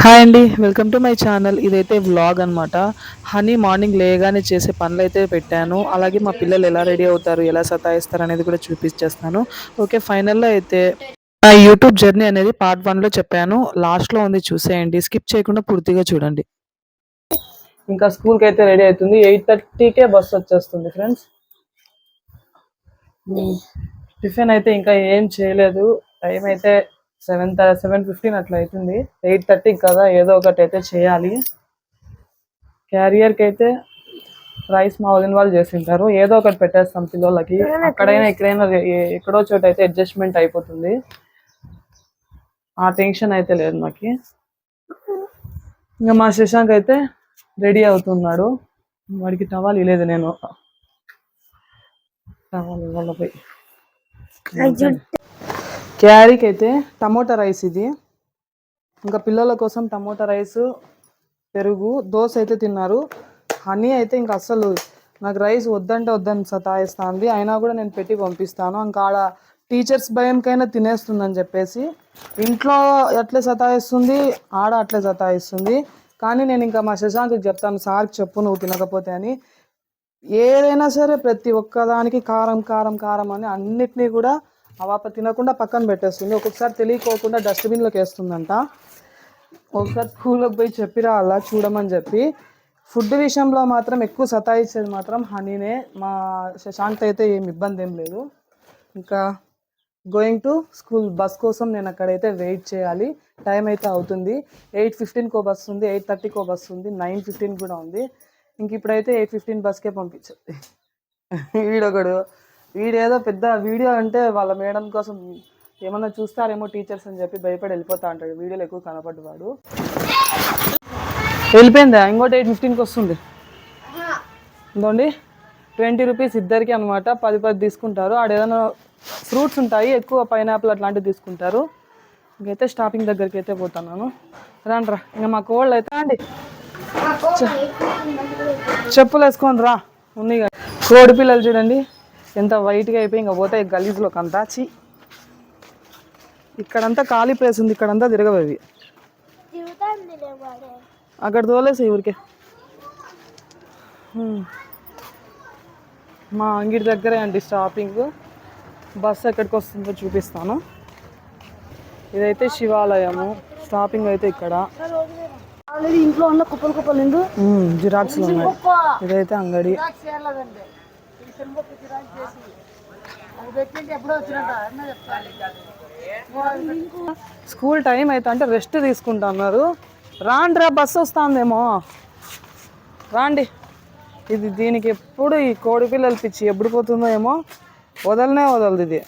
Hi అండి welcome to my channel. ఇదైతే vlog అన్నమాట. హనీ మార్నింగ్ లేగానే చేసే పనులు అయితే పెట్టాను. అలాగే మా పిల్లలు ఎలా రెడీ అవుతారు ఎలా సతాయిస్తారు అనేది కూడా చూపించేస్తాను. ఓకే ఫైనల్లో అయితే నా యూట్యూబ్ జర్నీ అనేది పార్ట్ వన్లో చెప్పాను. లాస్ట్లో ఉంది చూసేయండి. స్కిప్ చేయకుండా పూర్తిగా చూడండి. ఇంకా స్కూల్కి అయితే రెడీ అవుతుంది. ఎయిట్ థర్టీకే బస్ వచ్చేస్తుంది ఫ్రెండ్స్. టిఫిన్ అయితే ఇంకా ఏం చేయలేదు. టైం అయితే సెవెన్ సెవెన్ ఫిఫ్టీన్ అట్లా అవుతుంది ఎయిట్ థర్టీకి కదా ఏదో ఒకటి అయితే చేయాలి. క్యారియర్కి అయితే రైస్ మా వదిన వాళ్ళు చేసింటారు. ఏదో ఒకటి పెట్టేస్తాం పిల్లలకి అక్కడైనా ఇక్కడైనా ఎ- ఎక్కడో చోట అయితే అడ్జస్ట్మెంట్ అయిపోతుంది. ఆ టెన్షన్ అయితే లేదు మాకి. ఇంకా మా శశాంక్ అయితే రెడీ అవుతున్నాడు. వాడికి టవాల్ లేదు నేను. టవాల్ ఇవ్వాల పోయి క్యారీకి అయితే టమోటా రైస్ ఇది. ఇంకా పిల్లల కోసం టమోటా రైస్ పెరుగు దోశ అయితే తిన్నారు. హనీ అయితే ఇంకా అస్సలు నాకు రైస్ వద్దంటే వద్దని సతాయిస్తుంది. అయినా కూడా నేను పెట్టి పంపిస్తాను. ఇంకా ఆడ టీచర్స్ భయంకైనా తినేస్తుందని చెప్పేసి ఇంట్లో అట్లే సతాయిస్తుంది ఆడ అట్లే సతాయిస్తుంది. కానీ నేను ఇంకా మా శశాంక్కి చెప్తాను సార్కి చెప్పు నువ్వు తినకపోతే అని. ఏదైనా సరే ప్రతి ఒక్కదానికి కారం కారం కారం అని అన్నిటినీ కూడా అవాప తినకుండా పక్కన పెట్టేస్తుంది. ఒక్కొక్కసారి తెలియకోకుండా డస్ట్బిన్లోకి వేస్తుందంట. ఒకసారి స్కూల్లోకి పోయి చెప్పిరా అలా చూడమని చెప్పి. ఫుడ్ విషయంలో మాత్రం ఎక్కువ సతాయించేది మాత్రం హనీనే. మా శశాంత్ అయితే ఏం ఇబ్బంది ఏం లేదు. ఇంకా గోయింగ్ టు స్కూల్ బస్ కోసం నేను అక్కడైతే వెయిట్ చేయాలి. టైం అయితే అవుతుంది. ఎయిట్ ఫిఫ్టీన్కో బస్ ఉంది ఎయిట్ థర్టీకో బస్ ఉంది నైన్ ఫిఫ్టీన్ కూడా ఉంది. ఇంక ఇప్పుడైతే ఎయిట్ ఫిఫ్టీన్ బస్కే పంపించండి వీడొకడు వీడేదో పెద్ద వీడియో అంటే వాళ్ళ మేడం కోసం ఏమన్నా చూస్తారేమో టీచర్స్ అని చెప్పి భయపడి వెళ్ళిపోతా అంటాడు. వీడియోలో ఎక్కువ కనపడ్డవాడు. వెళ్ళిపోయిందా? ఇంకోటి ఎయిట్ ఫిఫ్టీన్కి వస్తుంది. ఇంకోండి ట్వంటీ రూపీస్ ఇద్దరికి అనమాట పది పది తీసుకుంటారు. ఆడ ఏదైనా ఫ్రూట్స్ ఉంటాయి. ఎక్కువ పైనాపిల్ అట్లాంటివి తీసుకుంటారు. ఇంకైతే స్టాపింగ్ దగ్గరికి అయితే పోతున్నాను. రాండి రా ఇంకా మా కోళ్ళు అయితే అండి చెప్పులు వేసుకొని రా. ఉన్నాయి కోడి పిల్లలు చూడండి. ఎంత వైట్గా అయిపోయి ఇంకా పోతాయి గలీజ్లోకి అంతా. చి. ఇక్కడంతా ఖాళీ ప్లేస్ ఉంది ఇక్కడంతా తిరగవు అక్కడ తోలేసి ఊరికే. మా అంగిడి దగ్గరే అండి స్టాపింగ్ బస్సు ఎక్కడికి వస్తుందో చూపిస్తాను. ఇదైతే శివాలయము. స్టాపింగ్ అయితే ఇక్కడ. ఇంట్లో ఉన్న కుప్పలు కుప్పలు జిరాక్స్లు ఉన్నాయి. ఇదైతే అంగడి. అది పెట్టింటే ఎప్పుడో వచ్చినట్ట అన్న చెప్తాను స్కూల్ టైం అయితే అంటే రెస్ట్ తీసుకుంటున్నారు రాండి రా బస్సు వస్తుందేమో. రాండి. ఇది దీనికి ఎప్పుడు ఈ కోడి పిల్లలు పిచ్చి ఎప్పుడు పోతుందో ఏమో వదలనే వదలదు ఇది.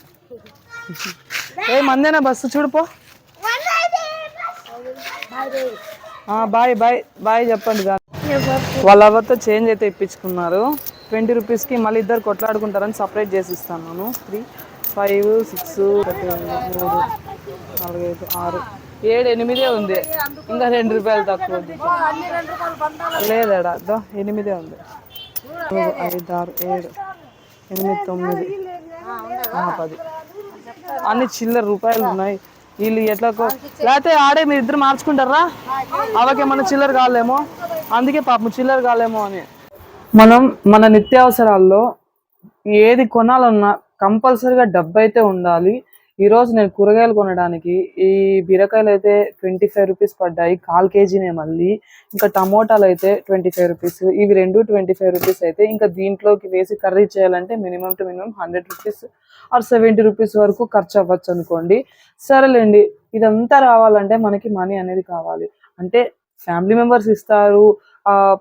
ఏ మందేనా బస్సు? చూడుపో బాయ్ బాయ్ బాయ్ చెప్పండి వాళ్ళ అవ్వతో చేంజ్ అయితే ఇప్పించుకున్నారు. ట్వంటీ రూపీస్కి మళ్ళీ ఇద్దరు కొట్లాడుకుంటారని సపరేట్ చేసి ఇస్తాను త్రీ ఫైవ్ సిక్స్ ఒకటి మూడు నాలుగు ఐదు ఆరు ఏడు ఎనిమిదే ఉంది. ఇంకా రెండు రూపాయలు తక్కువ ఉంది. లేదాడా? అదో ఎనిమిదే ఉంది. మూడు ఐదు ఆరు ఏడు ఎనిమిది తొమ్మిది పది. అన్ని చిల్లర రూపాయలు ఉన్నాయి. వీళ్ళు ఎట్లా కో- లేకపోతే ఆడే మీరు ఇద్దరు మార్చుకుంటారా? అవకేమన్నా చిల్లర కాలేమో? అందుకే పాపం చిల్లర కాలేమో అని. మనం మన నిత్యావసరాల్లో ఏది కొనాలన్నా కంపల్సరీగా డబ్బు అయితే ఉండాలి ఈరోజు నేను కూరగాయలు కొనడానికి ఈ బీరకాయలు అయితే ట్వంటీ ఫైవ్ రూపీస్ పడ్డాయి. కాల్ కేజీనే మళ్ళీ. ఇంకా టమోటాలు అయితే ట్వంటీ ఫైవ్ రూపీస్. ఇవి రెండు ట్వంటీ ఫైవ్ రూపీస్ అయితే ఇంకా దీంట్లోకి వేసి కర్రీ చేయాలంటే minimum two minimum hundred rupees or seventy rupees వరకు ఖర్చు అవ్వచ్చు అనుకోండి. సరేలేండి. ఇదంతా రావాలంటే మనకి మనీ అనేది కావాలి. అంటే ఫ్యామిలీ మెంబర్స్ ఇస్తారు.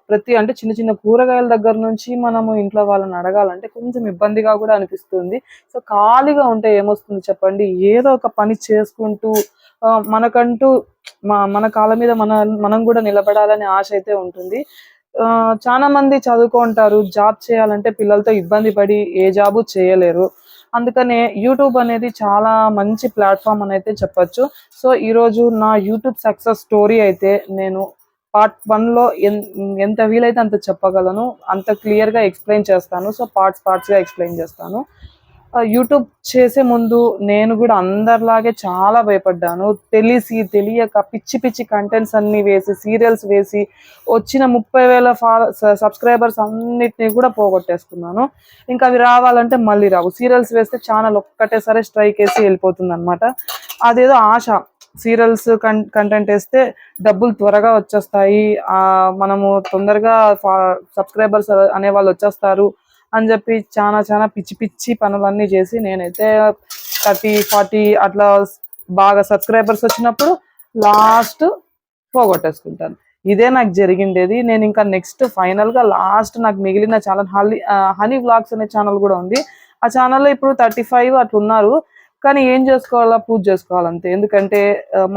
ప్రతి అంటే చిన్న చిన్న కూరగాయల దగ్గర నుంచి మనము ఇంట్లో వాళ్ళని అడగాలంటే కొంచెం ఇబ్బందిగా కూడా అనిపిస్తుంది. సో ఖాళీగా ఉంటే ఏమొస్తుంది చెప్పండి? ఏదో ఒక పని చేసుకుంటూ మనకంటూ మా మన కాళ్ళ మీద మన మనం కూడా నిలబడాలనే ఆశ అయితే ఉంటుంది. చాలా మంది చదువుకుంటారు జాబ్ చేయాలంటే పిల్లలతో ఇబ్బంది పడి ఏ జాబు చేయలేరు. అందుకనే యూట్యూబ్ అనేది చాలా మంచి ప్లాట్ఫామ్ అని అయితే చెప్పొచ్చు. సో ఈరోజు నా యూట్యూబ్ సక్సెస్ స్టోరీ అయితే నేను పార్ట్ వన్లో ఎంత వీలైతే అంత చెప్పగలను. అంత క్లియర్గా ఎక్స్ప్లెయిన్ చేస్తాను. సో పార్ట్స్ పార్ట్స్గా ఎక్స్ప్లెయిన్ చేస్తాను. యూట్యూబ్ చేసే ముందు నేను కూడా అందరిలాగే చాలా భయపడ్డాను. తెలిసి తెలియక పిచ్చి పిచ్చి కంటెంట్స్ అన్ని వేసి సీరియల్స్ వేసి వచ్చిన ముప్పై వేల సబ్స్క్రైబర్స్ అన్నిటినీ కూడా పోగొట్టేసుకున్నాను. ఇంకా అవి రావాలంటే మళ్ళీ రావు. సీరియల్స్ వేస్తే ఛానల్ ఒక్కటేసారి స్ట్రైక్ వేసి వెళ్ళిపోతుంది అనమాట అదేదో ఆశ. సీరియల్స్ కంటెంట్ వేస్తే డబ్బులు త్వరగా వచ్చేస్తాయి. మనము తొందరగా సబ్స్క్రైబర్స్ అనే వాళ్ళు వచ్చేస్తారు అని చెప్పి చాలా చాలా పిచ్చి పిచ్చి పనులన్నీ చేసి నేనైతే థర్టీ ఫార్టీ అట్లా బాగా సబ్స్క్రైబర్స్ వచ్చినప్పుడు లాస్ట్ పోగొట్టేసుకుంటాను. ఇదే నాకు జరిగిండేది. నేను ఇంకా నెక్స్ట్ ఫైనల్గా లాస్ట్ నాకు మిగిలిన ఛానల్ హనీ హనీ వ్లాగ్స్ అనే ఛానల్ కూడా ఉంది. ఆ ఛానల్లో ఇప్పుడు థర్టీ ఫైవ్ అట్లా ఉన్నారు కానీ ఏం చేసుకోవాలా? పూజ చేసుకోవాలంతే ఎందుకంటే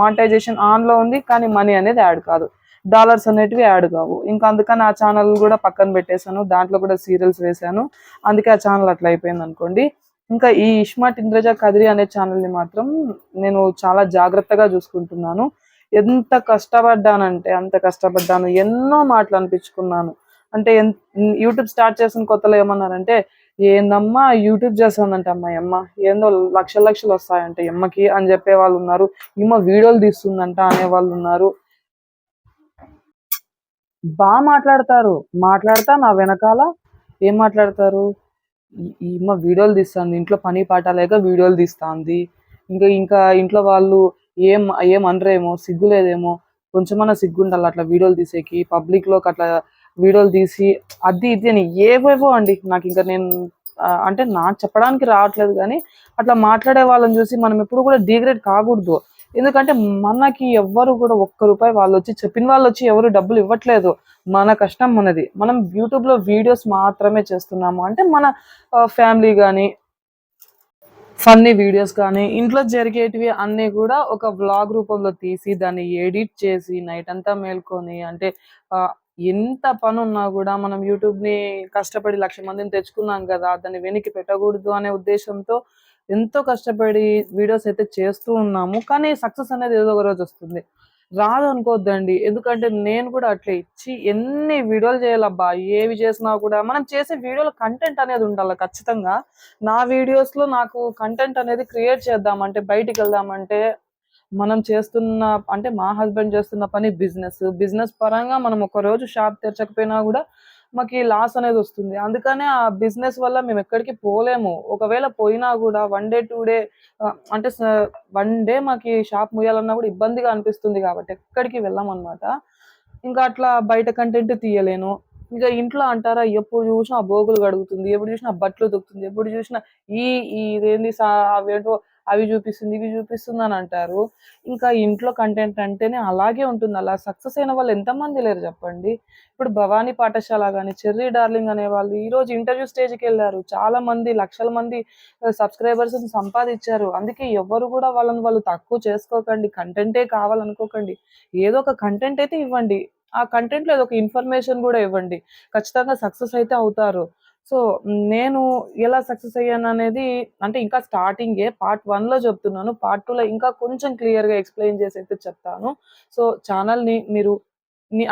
మానిటైజేషన్ ఆన్లో ఉంది కానీ మనీ అనేది యాడ్ కాదు. డాలర్స్ అనేటివి యాడ్ కావు. ఇంకా అందుకని ఆ ఛానల్ కూడా పక్కన పెట్టేశాను. దాంట్లో కూడా సీరియల్స్ వేశాను. అందుకే ఆ ఛానల్ అట్లా అయిపోయింది అనుకోండి. ఇంకా ఈ ఇష్మాట్ ఇంద్రజ కదిరి అనే ఛానల్ని మాత్రం నేను చాలా జాగ్రత్తగా చూసుకుంటున్నాను. ఎంత కష్టపడ్డానంటే అంత కష్టపడ్డాను. ఎన్నో మాటలు అనిపించుకున్నాను. అంటే యూట్యూబ్ స్టార్ట్ చేసిన కొత్తలో ఏమన్నారంటే ఏందమ్మా యూట్యూబ్ చేస్తుందంట అమ్మ అమ్మ. ఏందో లక్షల లక్షలు వస్తాయంట అమ్మకి అని చెప్పే వాళ్ళు ఉన్నారు. ఈమె వీడియోలు తీస్తుందంట అనే వాళ్ళు ఉన్నారు. బాగా మాట్లాడతారు. మాట్లాడతా నా వెనకాల? ఏం మాట్లాడతారు? ఈ- ఈమె వీడియోలు తీస్తుంది. ఇంట్లో పని పాట లేక వీడియోలు తీస్తుంది. ఇంకా ఇంకా ఇంట్లో వాళ్ళు ఏం ఏం అనరేమో సిగ్గు లేదేమో. కొంచెమన్నా సిగ్గుండాలి అట్లా వీడియోలు తీసేకి. పబ్లిక్లోకి అట్లా వీడియోలు తీసి అది ఇది అని ఏవేవో అండి. నాకు ఇంకా నేను అంటే నాకు చెప్పడానికి రావట్లేదు కానీ అట్లా మాట్లాడే వాళ్ళని చూసి మనం ఎప్పుడు కూడా డిగ్రేడ్ కాకూడదు. ఎందుకంటే మనకి ఎవ్వరు కూడా ఒక్క రూపాయి వాళ్ళు వచ్చి చెప్పిన వాళ్ళు వచ్చి ఎవరు డబ్బులు ఇవ్వట్లేదు. మన కష్టం మనది. మనం యూట్యూబ్లో వీడియోస్ మాత్రమే చేస్తున్నాము. అంటే మన ఫ్యామిలీ కానీ ఫన్నీ వీడియోస్ కానీ ఇంట్లో జరిగేటివి అన్నీ కూడా ఒక వ్లాగ్ రూపంలో తీసి దాన్ని ఎడిట్ చేసి నైట్ అంతా మేల్కొని అంటే ఎంత పని ఉన్నా కూడా మనం యూట్యూబ్ని కష్టపడి లక్ష మందిని తెచ్చుకున్నాం కదా దాన్ని వెనక్కి పెట్టకూడదు అనే ఉద్దేశంతో ఎంతో కష్టపడి వీడియోస్ అయితే చేస్తూ ఉన్నాము. కానీ సక్సెస్ అనేది ఏదో ఒక రోజు వస్తుంది. రాదు అనుకోవద్దండి ఎందుకంటే నేను కూడా అట్లే ఇచ్చి ఎన్ని వీడియోలు చేయాలబ్బా ఏవి చేసినా కూడా మనం చేసే వీడియోలో కంటెంట్ అనేది ఉండాలి ఖచ్చితంగా. నా వీడియోస్లో నాకు కంటెంట్ అనేది క్రియేట్ చేద్దామంటే బయటికి వెళ్దామంటే మనం చేస్తున్న అంటే మా హస్బెండ్ చేస్తున్న పని బిజినెస్. బిజినెస్ పరంగా మనం ఒక రోజు షాప్ తెరచకపోయినా కూడా మాకు లాస్ అనేది వస్తుంది. అందుకనే ఆ బిజినెస్ వల్ల మేము ఎక్కడికి పోలేము. ఒకవేళ పోయినా కూడా వన్ డే టూ డే అంటే వన్ డే మాకు షాప్ ముయ్యాలన్నా కూడా ఇబ్బందిగా అనిపిస్తుంది కాబట్టి ఎక్కడికి వెళ్ళామన్నమాట ఇంకా అట్లా బయట కంటెంట్ తీయలేను. ఇంకా ఇంట్లో అంటారా ఎప్పుడు చూసినా బోగులు కడుగుతుంది ఎప్పుడు చూసినా బట్టలు దొక్కుతుంది ఎప్పుడు చూసినా ఈ ఈ ఇదేంది సా అవేంటో అవి చూపిస్తుంది ఇవి చూపిస్తుంది అని అంటారు. ఇంకా ఇంట్లో కంటెంట్ అంటేనే అలాగే ఉంటుంది. అలా సక్సెస్ అయిన వాళ్ళు ఎంతమంది లేరు చెప్పండి. ఇప్పుడు భవానీ పాఠశాల కానీ చెర్రీ డార్లింగ్ అనే వాళ్ళు ఈరోజు ఇంటర్వ్యూ స్టేజ్కి వెళ్ళారు. చాలా మంది లక్షల మంది సబ్స్క్రైబర్స్ సంపాదించారు. అందుకే ఎవరు కూడా వాళ్ళని వాళ్ళు తక్కువ చేసుకోకండి. కంటెంటే కావాలనుకోకండి. ఏదో ఒక కంటెంట్ అయితే ఇవ్వండి. ఆ కంటెంట్లో ఏదో ఒక ఇన్ఫర్మేషన్ కూడా ఇవ్వండి. ఖచ్చితంగా సక్సెస్ అయితే అవుతారు. సో నేను ఎలా సక్సెస్ అయ్యాను అనేది అంటే ఇంకా స్టార్టింగే పార్ట్ వన్లో చెప్తున్నాను. పార్ట్ టూలో ఇంకా కొంచెం క్లియర్గా ఎక్స్ప్లెయిన్ చేసి అయితే చెప్తాను. సో ఛానల్ని మీరు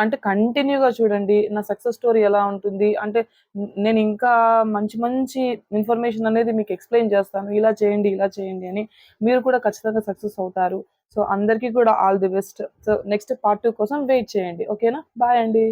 అంటే కంటిన్యూగా చూడండి. నా సక్సెస్ స్టోరీ ఎలా ఉంటుంది? అంటే నేను ఇంకా మంచి మంచి ఇన్ఫర్మేషన్ అనేది మీకు ఎక్స్ప్లెయిన్ చేస్తాను. ఇలా చేయండి ఇలా చేయండి అని మీరు కూడా ఖచ్చితంగా సక్సెస్ అవుతారు. సో అందరికీ కూడా all the best. So next part two కోసం వెయిట్ చేయండి. ఓకేనా? బాయ్ అండి.